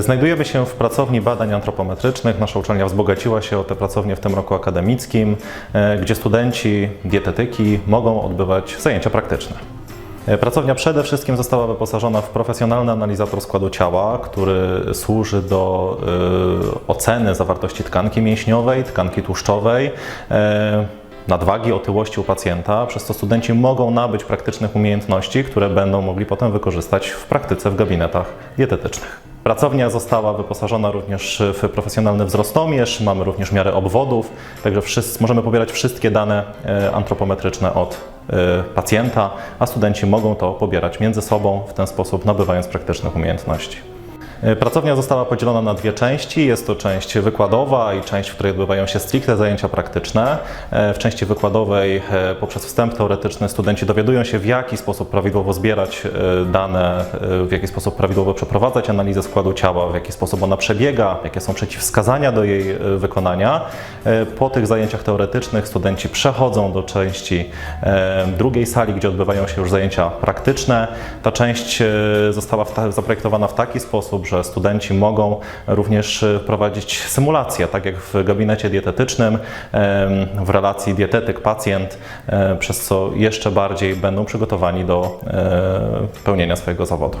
Znajdujemy się w pracowni badań antropometrycznych. Nasza uczelnia wzbogaciła się o tę pracownię w tym roku akademickim, e, gdzie studenci dietetyki mogą odbywać zajęcia praktyczne. E, Pracownia przede wszystkim została wyposażona w profesjonalny analizator składu ciała, który służy do e, oceny zawartości tkanki mięśniowej, tkanki tłuszczowej. e, nadwagi, otyłości u pacjenta, przez co studenci mogą nabyć praktycznych umiejętności, które będą mogli potem wykorzystać w praktyce w gabinetach dietetycznych. Pracownia została wyposażona również w profesjonalny wzrostomierz, mamy również miarę obwodów, także wszyscy, możemy pobierać wszystkie dane e, antropometryczne od e, pacjenta, a studenci mogą to pobierać między sobą, w ten sposób nabywając praktycznych umiejętności. E, Pracownia została podzielona na dwie części. Jest to część wykładowa i część, w której odbywają się stricte zajęcia praktyczne. E, W części wykładowej e, poprzez wstęp teoretyczny studenci dowiadują się, w jaki sposób prawidłowo zbierać dane, w jaki sposób prawidłowo przeprowadzać analizę składu ciała, w jaki sposób ona przebiega, jakie są przeciwwskazania do jej wykonania. Po tych zajęciach teoretycznych studenci przechodzą do części drugiej sali, gdzie odbywają się już zajęcia praktyczne. Ta część została zaprojektowana w taki sposób, że studenci mogą również e, wprowadzić symulację, tak jak w gabinecie dietetycznym, w relacji dietetyk-pacjent, e, przez co jeszcze bardziej będą przygotowani do e, pełnienia swojego zawodu.